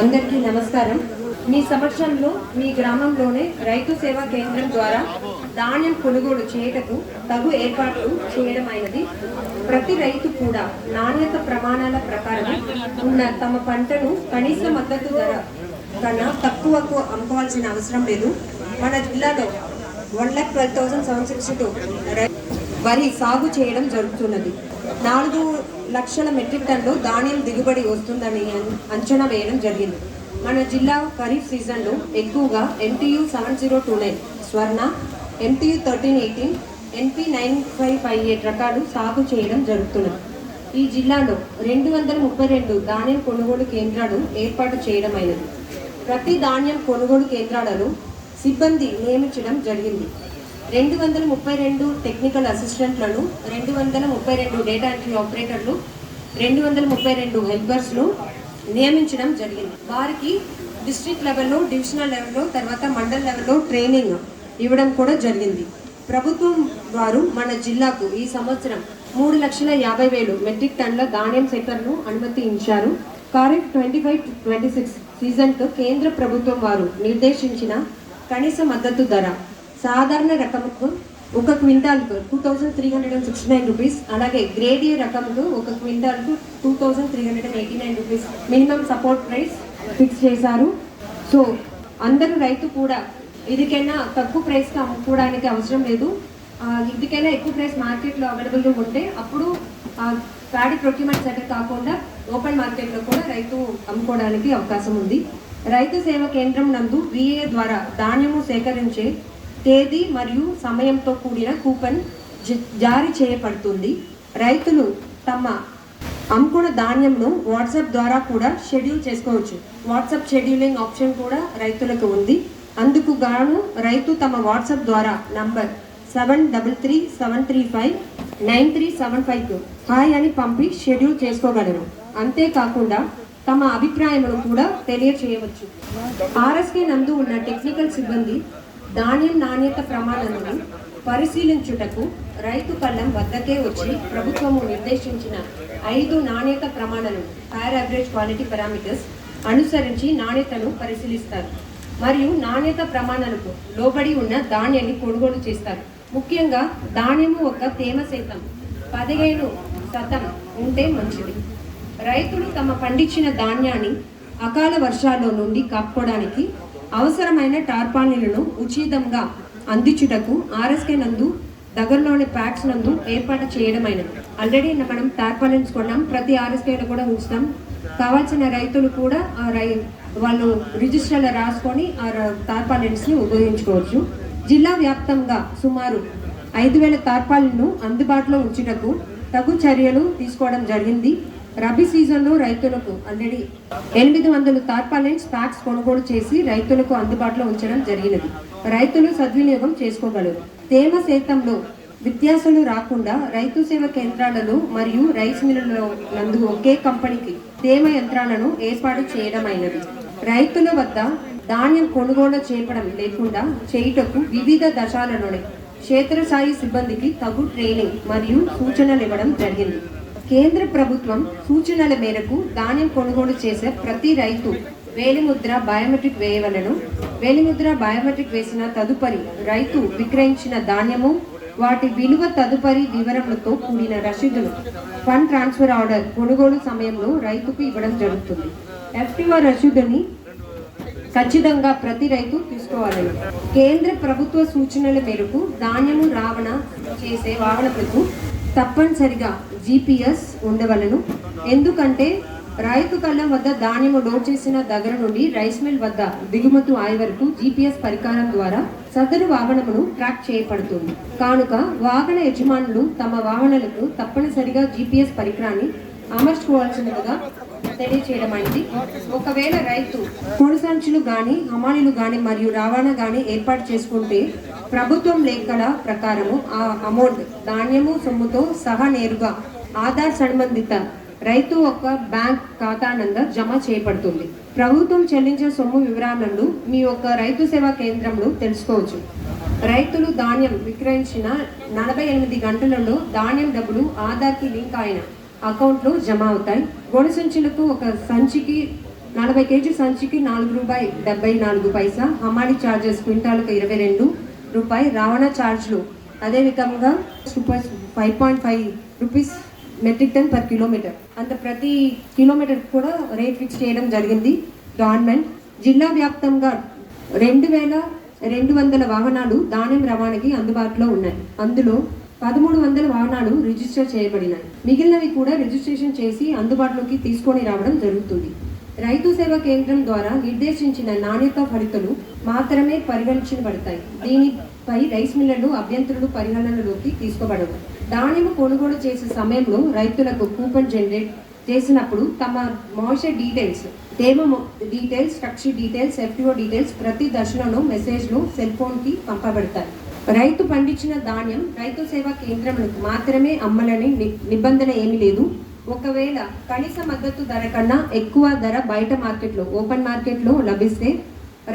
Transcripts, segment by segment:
అందరికీ నమస్కారం. మీ సమక్షంలో మీ గ్రామంలోనే రైతు సేవా కేంద్రం ద్వారా ధాన్యం కొనుగోలు చేయటకు తగు ఏర్పాట్లు చేయడమైనది. ప్రతి రైతు కూడా నాణ్యత ప్రమాణాల ప్రకారం ఉన్న తమ పంటను కనీస మద్దతు ధర కన్నా తక్కువకు అమ్ముకోవాల్సిన అవసరం లేదు. మన జిల్లాలో one lakh twelve thousand seven sixty two వరి సాగు చేయడం జరుగుతున్నది. నాలుగు లక్షల మెట్రిక్ టన్లు ధాన్యం దిగుబడి వస్తుందని అంచనా వేయడం జరిగింది. మన జిల్లా ఖరీఫ్ సీజన్లో ఎక్కువగా MTU seven zero two nine Swarna MTU thirteen eighteen NP nine five five eight రకాలు సాగు చేయడం జరుగుతున్నది. ఈ జిల్లాలో రెండు వందల ముప్పై రెండు ధాన్యం కొనుగోలు కేంద్రాలు ఏర్పాటు చేయడమైనది. ప్రతి ధాన్యం కొనుగోలు కేంద్రాలలో సిబ్బంది నియమించడం జరిగింది. రెండు వందల ముప్పై రెండు టెక్నికల్ అసిస్టెంట్లను రెండు వందల ముప్పై రెండు డేటా ఎంట్రీ ఆపరేటర్లు రెండు వందల ముప్పై రెండు హెల్పర్స్ను నియమించడం జరిగింది. వారికి డిస్ట్రిక్ట్ లెవెల్లో డివిజనల్ లెవెల్లో తర్వాత మండల్ లెవెల్లో ట్రైనింగ్ ఇవ్వడం కూడా జరిగింది. ప్రభుత్వం వారు మన జిల్లాకు ఈ సంవత్సరం మూడు లక్షల యాభై వేలు మెట్రిక్ టన్ల ధాన్యం సేకరణను అనుమతించారు. Correct twenty five twenty six సీజన్కు కేంద్ర ప్రభుత్వం వారు నిర్దేశించిన కనీస మద్దతు ధర సాధారణ రకముకు ఒక క్వింటాల్కు two thousand three hundred and sixty nine rupees అలాగే గ్రేడ్ ఏ ఒక క్వింటాల్కు two thousand three hundred and eighty nine rupees minimum support price fix చేశారు. సో అందరూ రైతు కూడా ఇదికైనా తక్కువ ప్రైస్కి అమ్ముకోవడానికి అవసరం లేదు. ఇదికైనా ఎక్కువ ప్రైస్ మార్కెట్లో అవైలబుల్గా ఉంటే అప్పుడు ప్యాడీ ప్రొక్యూమెంట్ సెంటర్ కాకుండా ఓపెన్ మార్కెట్లో కూడా రైతు అమ్ముకోవడానికి అవకాశం ఉంది. రైతు సేవ కేంద్రం నందు విఏ ద్వారా ధాన్యము సేకరించే తేదీ మరియు సమయంతో కూడిన కూపన్ జ- జారీ చేయబడుతుంది. రైతులు తమ అమ్ముకున్న ధాన్యంను వాట్సాప్ ద్వారా కూడా షెడ్యూల్ చేసుకోవచ్చు. వాట్సాప్ షెడ్యూలింగ్ ఆప్షన్ కూడా రైతులకు ఉంది. అందుకు గాను రైతు తమ వాట్సాప్ ద్వారా number seven double three seven three five nine three seven ఫైవ్కు hi అని పంపి షెడ్యూల్ చేసుకోగలరు. అంతేకాకుండా తమ అభిప్రాయమును కూడా తెలియచేయవచ్చు. ఆర్ఎస్కే నందు ఉన్న టెక్నికల్ సిబ్బంది ధాన్యం నాణ్యత ప్రమాణాలను పరిశీలించుటకు రైతు కళ్ళం వద్దకే వచ్చి ప్రభుత్వము నిర్దేశించిన ఐదు నాణ్యత ప్రమాణాలు హైర్ యావరేజ్ క్వాలిటీ పారామీటర్స్ అనుసరించి నాణ్యతను పరిశీలిస్తారు. మరియు నాణ్యత ప్రమాణాలకు లోబడి ఉన్న ధాన్యాన్ని కొనుగోలు చేస్తారు. ముఖ్యంగా ధాన్యము ఒక తేమ శాతం పదిహేను శాతం ఉంటే మంచిది. రైతులు తమ పండించిన ధాన్యాన్ని అకాల వర్షాల నుండి కాపాడడానికి అవసరమైన టార్పాలిన్లను ఉచితంగా అందించుటకు ఆర్ఎస్కే నందు దగ్గరలోని ప్యాక్స్ నందు ఏర్పాటు చేయడమైన ఆల్రెడీ మనం టార్పాలిన్స్ కొన్నాం ప్రతి ఆర్ఎస్కేలో కూడా ఉంచుతాం. కావాల్సిన రైతులు కూడా ఆ రై వాళ్ళు రిజిస్టర్లో రాసుకొని ఆ టార్పాలిన్స్ని ఉపయోగించుకోవచ్చు. జిల్లా వ్యాప్తంగా సుమారు ఐదు వేల తార్పాలను అందుబాటులో ఉంచుటకు తగు చర్యలు తీసుకోవడం జరిగింది. రబీ సీజన్లో రైతులకు ఆల్రెడీ ఎనిమిది వందల తార్పాలెంట్స్ ప్యాక్స్ కొనుగోలు చేసి రైతులకు అందుబాటులో ఉంచడం జరిగినది. రైతులు సద్వినియోగం చేసుకోగలరు. తేమ శాతంలో వ్యత్యాసాలు రాకుండా రైతు సేవ కేంద్రాలలో మరియు రైస్ మిల్లులలో నందు ఒకే కంపెనీకి తేమ యంత్రాలను ఏర్పాటు చేయడమైనది. రైతుల వద్ద ధాన్యం కొనుగోలు చేయడం లేకుండా చేయుటకు వివిధ దశలలోనే క్షేత్రస్థాయి సిబ్బందికి తగు ట్రైనింగ్ మరియు సూచనలు ఇవ్వడం జరిగింది. కేంద్ర ప్రభుత్వం సూచనల మేరకు ధాన్యం కొనుగోలు చేసే ప్రతి రైతు వేలిముద్ర బయోమెట్రిక్ వేయవలను. వేలిముద్ర బయోమెట్రిక్ వేసిన తదుపరి రైతు విక్రయించిన ధాన్యము వాటి విలువ తదుపరి వివరములతో కూడిన రసీదులు. ఫండ్ ట్రాన్స్ఫర్ ఆర్డర్ కొనుగోలు సమయంలో రైతుకు ఇవ్వడం జరుగుతుంది. ఎఫ్టీఓ రసీదుని ఖచ్చితంగా ప్రతి రైతు తీసుకోవాలని కేంద్ర ప్రభుత్వ సూచనల మేరకు ధాన్యము రావణ చేసే వాహనలకు తప్పనిసరిగా జీపీఎస్ ఉండవలను. ఎందుకంటే రైతు కళ్ళం వద్ద ధాన్యము లోడ్ చేసిన దగ్గర నుండి రైస్ మిల్ వద్ద దిగుమతి ఆయ వరకు జీపీఎస్ పరికరం ద్వారా సదరు వాహనమును ట్రాక్ చేయబడుతుంది. కానుక వాహన యజమానులు తమ వాహనాలకు తప్పనిసరిగా జీపీఎస్ పరికరాన్ని అమర్చుకోవాల్సినదిగా అనేది ఒకవేళ రైతు కొనసంచులు కానీ గాని హమాలీలు గాని మరియు రవాణా గాని ఏర్పాటు చేసుకుంటే ప్రభుత్వం లెక్కల ప్రకారము ఆ అమౌంట్ ధాన్యము సొమ్ముతో సహా నేరుగా ఆధార్ సంబంధిత రైతు ఒక బ్యాంక్ ఖాతా నంద జమ చేయబడుతుంది. ప్రభుత్వం చెల్లించే సొమ్ము వివరాలను మీ యొక్క రైతు సేవా కేంద్రంలో తెలుసుకోవచ్చు. రైతులు ధాన్యం విక్రయించిన నలభై ఎనిమిది గంటలలో ధాన్యం డబ్బులు ఆధార్కి లింక్ అయిన అకౌంట్లో జమ అవుతాయి. గొడు సంచులకు ఒక సంచికి నలభై కేజీ సంచికి నాలుగు రూపాయి డెబ్బై నాలుగు పైసా హమాలి ఛార్జెస్ క్వింటాలకు ఇరవై రెండు రూపాయి రవాణా ఛార్జ్లు అదే విధంగా super five point five rupees metric ton per kilometre. అంత ప్రతి కిలోమీటర్ కూడా రేట్ ఫిక్స్ చేయడం జరిగింది గవర్నమెంట్. జిల్లా వ్యాప్తంగా రెండు వేల రెండు వందల వాహనాలు ధాన్యం రవాణాకి అందుబాటులో ఉన్నాయి. అందులో పదమూడు వందల వాహనాలు రిజిస్టర్ చేయబడినాయి. మిగిలినవి కూడా రిజిస్ట్రేషన్ చేసి అందుబాటులోకి తీసుకొని రావడం జరుగుతుంది. రైతు సేవా కేంద్రం ద్వారా నిర్దేశించిన నాణ్యత ఫలితాలు మాత్రమే పరిగణించబడతాయి. దీనిపై రైస్ మిల్లర్లు అభ్యంతరులు పరిగణనలోకి తీసుకోబడవు. ధాన్యం కొనుగోలు చేసే సమయంలో రైతులకు కూపన్ జనరేట్ చేసినప్పుడు తమ మాయిశ్చర్ డీటెయిల్స్ తేమ details structure details FTO details ప్రతి దశలోనూ మెసేజ్లు సెల్ ఫోన్కి పంపబడతాయి. రైతు పండించిన ధాన్యం రైతు సేవా కేంద్రములకు మాత్రమే అమ్మాలని ని- నిబంధన ఏమీ లేదు. ఒకవేళ కనీస మద్దతు ధర కన్నా ఎక్కువ ధర బయట మార్కెట్లో ఓపెన్ మార్కెట్లో లభిస్తే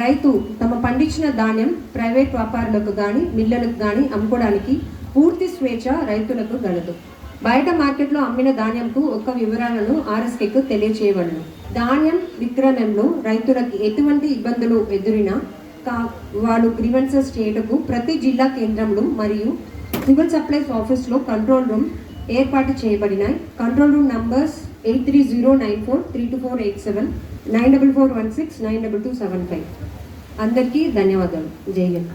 రైతు తమ పండించిన ధాన్యం ప్రైవేట్ వ్యాపారులకు కానీ మిల్లలకు కానీ అమ్ముకోవడానికి పూర్తి స్వేచ్ఛ రైతులకు గలదు. బయట మార్కెట్లో అమ్మిన ధాన్యంకు ఒక్క వివరాలను ఆర్ఎస్కేకు తెలియచేయవలను. ధాన్యం విక్రయంలో రైతులకు ఎటువంటి ఇబ్బందులు ఎదురినా కా వాళ్ళు గ్రీవెన్సెస్ చేయటకు ప్రతి జిల్లా కేంద్రంలో మరియు సివిల్ సప్లైస్ ఆఫీస్లో కంట్రోల్ రూమ్ ఏర్పాటు చేయబడినాయి. Control room numbers eight three zero nine four three two four eight seven nine double four one six nine double two seven five. అందరికీ ధన్యవాదాలు. జై హింద్.